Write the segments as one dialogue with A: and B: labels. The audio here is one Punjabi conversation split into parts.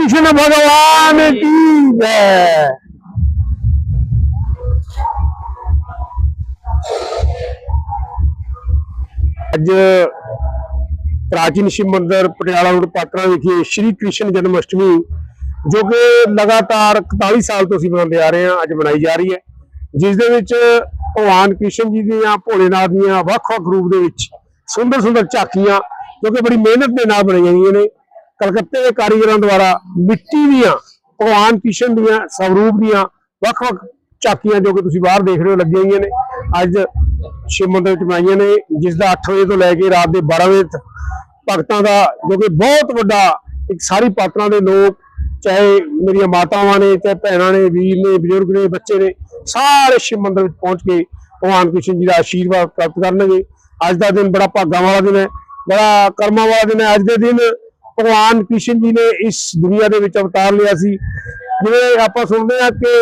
A: कृष्ण भगवान की जय ਅੱਜ ਪ੍ਰਾਚੀਨ ਸ਼ਿਵ ਮੰਦਿਰ ਪਟਿਆਲਾ ਰੋਡ ਪਾਤਰਾ ਵਿਖੇ ਸ਼੍ਰੀ ਕ੍ਰਿਸ਼ਨ ਜਨਮ ਅਸ਼ਟਮੀ ਜੋ ਕਿ ਲਗਾਤਾਰ 41 ਸਾਲ ਤੋਂ ਅਸੀਂ ਮਨਾਉਂਦੇ ਆ ਰਹੇ ਹਾਂ ਅੱਜ ਮਨਾਈ ਜਾ ਰਹੀ ਹੈ ਜਿਸ ਦੇ ਵਿੱਚ ਭਗਵਾਨ ਕ੍ਰਿਸ਼ਨ ਜੀ ਦੀਆਂ ਭੋਲੇਨਾਥ ਦੀਆਂ ਵੱਖ-ਵੱਖ ਰੂਪ ਦੇ ਵਿੱਚ ਸੁੰਦਰ ਸੁੰਦਰ ਝਾਕੀਆਂ ਜੋ ਕਿ ਬੜੀ ਮਿਹਨਤ ਦੇ ਨਾਲ ਬਣਾਈਆਂ ਗਈਆਂ ਨੇ ਕਲਕੱਤੇ ਦੇ ਕਾਰੀਗਰਾਂ ਦੁਆਰਾ ਮਿੱਟੀ ਦੀਆਂ, ਭਗਵਾਨ ਕ੍ਰਿਸ਼ਨ ਦੀਆਂ, ਸਵਰੂਪ ਦੀਆਂ ਵੱਖ-ਵੱਖ ਝਾਕੀਆਂ ਜੋ ਕਿ ਤੁਸੀਂ ਬਾਹਰ ਦੇਖ ਰਹੇ ਹੋ ਲੱਗੀਆਂ ਹੋਈਆਂ ਨੇ। ਅੱਜ ਸ਼ਿਵ ਮੰਦਰ ਵਿੱਚ ਬਣਾਈਆਂ ਨੇ, ਜਿਸ ਦਾ 8 ਵਜੇ ਤੋਂ ਲੈ ਕੇ ਰਾਤ ਦੇ 12 ਵਜੇ ਤੱਕ ਭਗਤਾਂ ਦਾ ਜੋ ਕਿ ਬਹੁਤ ਵੱਡਾ ਇੱਕ ਸਾਰੀ ਪਾਤਰਾਂ ਦੇ ਲੋਕ, ਚਾਹੇ ਮੇਰੀਆਂ ਮਾਤਾਵਾਂ ਨੇ, ਚਾਹੇ ਭੈਣਾਂ ਨੇ, ਵੀਰ ਨੇ, ਬਜ਼ੁਰਗ ਨੇ, ਬੱਚੇ ਨੇ, ਸਾਰੇ ਸ਼ਿਵ ਮੰਦਰ ਵਿੱਚ ਪਹੁੰਚ ਕੇ ਭਗਵਾਨ ਕ੍ਰਿਸ਼ਨ ਜੀ ਦਾ ਆਸ਼ੀਰਵਾਦ ਪ੍ਰਾਪਤ ਕਰਨਗੇ। ਅੱਜ ਦਾ ਦਿਨ ਬੜਾ ਭਾਗਾਂ ਵਾਲਾ ਦਿਨ ਹੈ, ਬੜਾ ਕਰਮਾਂ ਵਾਲਾ ਦਿਨ ਹੈ। ਅੱਜ ਦੇ ਦਿਨ ਭਗਵਾਨ ਕ੍ਰਿਸ਼ਨ ਜੀ ਨੇ ਇਸ ਦੁਨੀਆ ਦੇ ਵਿੱਚ ਅਵਤਾਰ ਲਿਆ ਸੀ। ਜਿਵੇਂ ਆਪਾਂ ਸੁਣਦੇ ਹਾਂ ਕਿ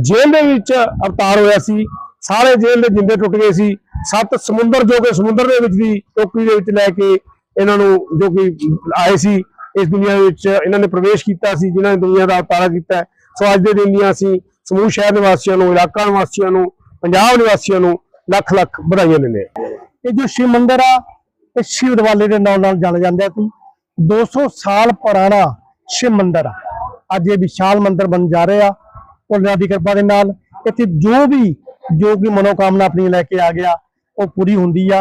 A: ਜੇਲ੍ਹ ਦੇ ਵਿੱਚ ਅਵਤਾਰ ਹੋਇਆ ਸੀ। ਸਾਰੇ ਜੇਲ੍ਹ ਦੇ ਜਿੰਦੇ ਟੁੱਟ ਗਏ ਸੀ। ਸੱਤ ਸਮੁੰਦਰ ਜੋ ਕਿ ਸਮੁੰਦਰ ਦੇ ਵਿੱਚ ਦੀ ਟੋਕਰੀ ਦੇ ਵਿੱਚ ਲੈ ਕੇ ਇਹਨਾਂ ਨੂੰ ਜੋ ਕਿ ਆਏ ਸੀ, ਇਸ ਦੁਨੀਆ ਦੇ ਵਿੱਚ ਇਹਨਾਂ ਨੇ ਪ੍ਰਵੇਸ਼ ਕੀਤਾ ਸੀ, ਜਿਨ੍ਹਾਂ ਨੇ ਦੁਨੀਆ ਦਾ ਅਵਤਾਰਾ ਕੀਤਾ ਸੋ ਅੱਜ ਦੇ ਦਿਨ ਦੀਆਂ ਅਸੀਂ ਸਮੂਹ ਸ਼ਹਿਰ ਨਿਵਾਸੀਆਂ ਨੂੰ, ਇਲਾਕਾ ਨਿਵਾਸੀਆਂ ਨੂੰ, ਪੰਜਾਬ ਨਿਵਾਸੀਆਂ ਨੂੰ ਲੱਖ ਲੱਖ ਵਧਾਈਆਂ ਦਿੰਦੇ ਹਾਂ।
B: ਇਹ ਜੋ ਸ਼ਿਵ ਮੰਦਿਰ ਆ, ਇਹ ਸ਼ਿਵ ਦਿਵਾਲੇ ਦੇ ਨਾਮ ਨਾਲ ਜਾਣਿਆ ਜਾਂਦਾ ਸੀ 200 ਸਾਲ ਪੁਰਾਣਾ ਸ਼ਿਵ ਮੰਦਿਰ ਆ। ਅੱਜ ਇਹ ਵਿਸ਼ਾਲ ਮੰਦਿਰ ਬਣ ਜਾ ਰਿਹਾ। ਭੋਲੇਨਾਥ ਦੀ ਕਿਰਪਾ ਦੇ ਨਾਲ ਇੱਥੇ ਜੋ ਵੀ ਜੋ ਵੀ ਮਨੋਕਾਮਨਾ ਆਪਣੀ ਲੈ ਕੇ ਆ ਗਿਆ, ਉਹ ਪੂਰੀ ਹੁੰਦੀ ਆ।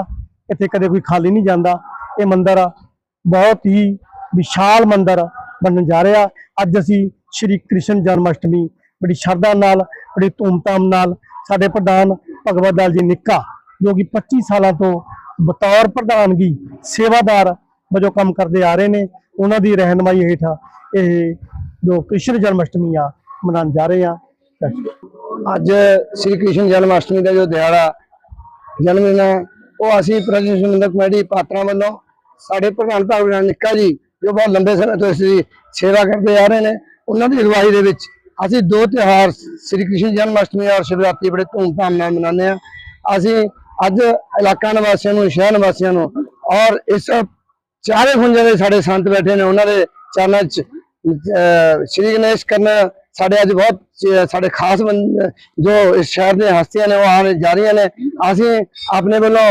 B: ਇੱਥੇ ਕਦੇ ਕੋਈ ਖਾਲੀ ਨਹੀਂ ਜਾਂਦਾ। ਇਹ ਮੰਦਿਰ ਬਹੁਤ ਹੀ ਵਿਸ਼ਾਲ ਮੰਦਿਰ ਬਣਨ ਜਾ ਰਿਹਾ। ਅੱਜ ਅਸੀਂ ਸ਼੍ਰੀ ਕ੍ਰਿਸ਼ਨ ਜਨਮ ਅਸ਼ਟਮੀ ਬੜੀ ਸ਼ਰਧਾ ਨਾਲ, ਬੜੀ ਧੂਮਧਾਮ ਨਾਲ ਸਾਡੇ ਪ੍ਰਧਾਨ ਭਗਵਤ ਦਾਲ ਜੀ ਨਿੱਕਾ, ਜੋ ਕਿ 25 ਸਾਲਾਂ ਤੋਂ ਬਤੌਰ ਪ੍ਰਧਾਨਗੀ, ਸੇਵਾਦਾਰ ਵਜੋਂ ਕੰਮ ਕਰਦੇ ਆ ਰਹੇ ਨੇ, ਉਹਨਾਂ ਦੀ ਰਹਿਨਮਾਈ ਹੇਠਾਂ ਇਹ ਜੋ ਕ੍ਰਿਸ਼ਨ ਜਨਮ ਅਸ਼ਟਮੀ ਆ, ਮਨਾਉਣ ਜਾ ਰਹੇ ਆ।
C: ਅੱਜ ਸ੍ਰੀ ਕ੍ਰਿਸ਼ਨ ਜਨਮ ਅਸ਼ਟਮੀ ਦਾ ਜੋ ਦਿਹਾੜਾ, ਜਨਮ ਦਿਨ ਹੈ, ਉਹ ਅਸੀਂ ਪ੍ਰਜੇਸ਼ ਮੰਦਰ ਕਮੇਟੀ ਪਾਤਰਾਂ ਵੱਲੋਂ ਸਾਡੇ ਪ੍ਰਧਾਨ ਭਾਵਨਾ ਨਿੱਕਾ ਜੀ, ਜੋ ਬਹੁਤ ਲੰਬੇ ਸਮੇਂ ਤੋਂ ਇਸ ਦੀ ਸੇਵਾ ਕਰਦੇ ਆ ਰਹੇ ਨੇ, ਉਹਨਾਂ ਦੀ ਅਗਵਾਈ ਦੇ ਵਿੱਚ ਅਸੀਂ ਦੋ ਤਿਉਹਾਰ ਸ੍ਰੀ ਕ੍ਰਿਸ਼ਨ ਜਨਮ ਅਸ਼ਟਮੀ ਔਰ ਸ਼ਿਵਰਾਤਰੀ ਬੜੇ ਧੂਮਧਾਮ ਨਾਲ ਮਨਾਉਂਦੇ ਆ ਅਸੀਂ ਅੱਜ ਇਲਾਕਾ ਨਿਵਾਸੀਆਂ ਨੂੰ, ਸ਼ਹਿਰ ਨਿਵਾਸੀਆਂ ਨੂੰ ਔਰ ਇਸ ਚਾਰੇ ਖੁੰਝਾਂ ਦੇ ਸਾਡੇ ਸੰਤ ਬੈਠੇ ਨੇ, ਉਹਨਾਂ ਦੇ ਚਰਨਾਂ 'ਚ ਅਹ, ਸ਼੍ਰੀ ਗਣੇਸ਼ ਕਰਨ ਸਾਡੇ ਅੱਜ ਬਹੁਤ ਸਾਡੇ ਖਾਸ ਜੋ ਇਸ ਸ਼ਹਿਰ ਦੇ ਹਸਤੀਆਂ ਨੇ, ਉਹ ਆਉਣ ਜਾ ਰਹੀਆਂ ਨੇ। ਅਸੀਂ ਆਪਣੇ ਵੱਲੋਂ